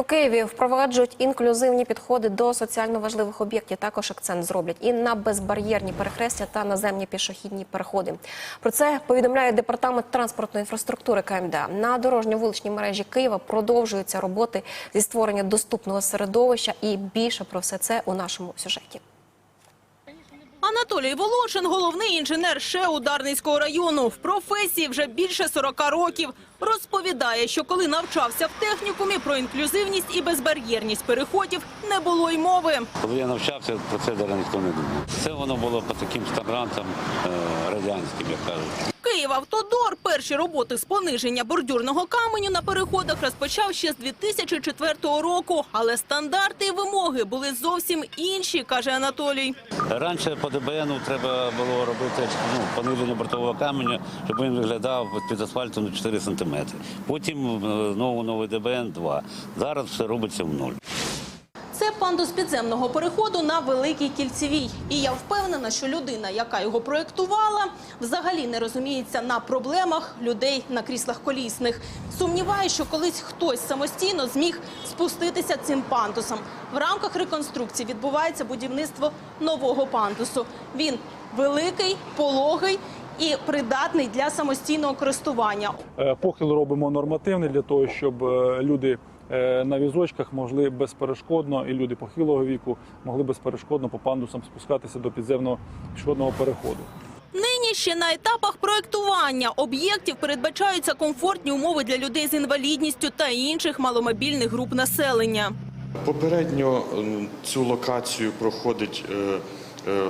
У Києві впроваджують інклюзивні підходи до соціально важливих об'єктів. Також акцент зроблять і на безбар'єрні перехрестя та наземні пішохідні переходи. Про це повідомляє департамент транспортної інфраструктури КМДА. На дорожньо-вуличній мережі Києва продовжуються роботи зі створення доступного середовища. І більше про все це у нашому сюжеті. Анатолій Волошин – головний інженер ШЕУ ударницького району. В професії вже більше 40 років. Розповідає, що коли навчався в технікумі, про інклюзивність і безбар'єрність переходів не було й мови. Коли я навчався, про це навіть ніхто не думав. Це воно було по таким стандартам е, радянським, як кажуть. Київавтодор перші роботи з пониження бордюрного каменю на переходах розпочав ще з 2004 року. Але стандарти і вимоги були зовсім інші, каже Анатолій. Раніше по ДБНу треба було робити ну, пониження бортового каменя, щоб він виглядав під асфальтом на 4 см. Потім е, знову новий ДБН 2. Зараз все робиться в нуль. Пандус підземного переходу на Великій Кільцевій. І я впевнена, що людина, яка його проєктувала, взагалі не розуміється на проблемах людей на кріслах колісних. Сумніваюся, що колись хтось самостійно зміг спуститися цим пандусом. В рамках реконструкції відбувається будівництво нового пандусу. Він великий, пологий і придатний для самостійного користування. Е, Похил робимо нормативний для того, щоб е, люди на візочках могли безперешкодно, і люди похилого віку могли безперешкодно по пандусам спускатися до підземного пішохідного переходу. Нині ще на етапах проектування об'єктів передбачаються комфортні умови для людей з інвалідністю та інших маломобільних груп населення. Попередньо цю локацію проходить е, е,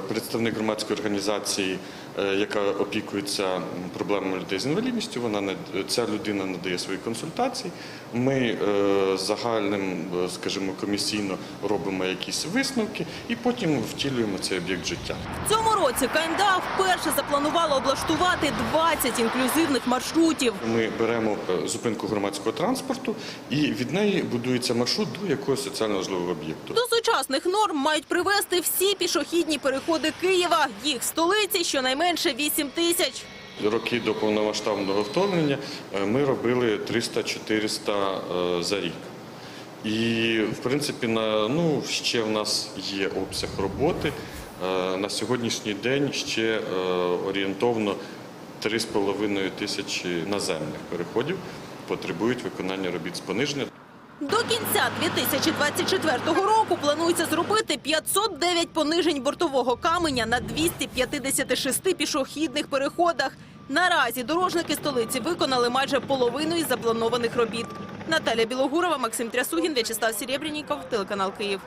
представник громадської організації, е, яка опікується проблемами людей з інвалідністю. Вона ця людина надає свої консультації. Ми е, загальним, е, скажімо, комісійно робимо якісь висновки і потім втілюємо цей об'єкт життя. В цьому році КМДА вперше запланувала облаштувати 20 інклюзивних маршрутів. Ми беремо е, зупинку громадського транспорту і від неї будується маршрут до якогось соціально важливого об'єкту. До сучасних норм мають привести всі пішохідні переходи Києва. Їх столиці щонайменше 8 тисяч. Роки до повномасштабного вторгнення е, ми робили 300-400 е, за рік. І, в принципі, на, ну, ще в нас є обсяг роботи. Е, На сьогоднішній день ще орієнтовно 3,5 тисячі наземних переходів потребують виконання робіт з пониження. До кінця 2024 року планується зробити 509 понижень бортового каменя на 256 пішохідних переходах. Наразі дорожники столиці виконали майже половину із запланованих робіт. Наталя Білогурова, Максим Трясугін, В'ячеслав Серебряніков, телеканал Київ.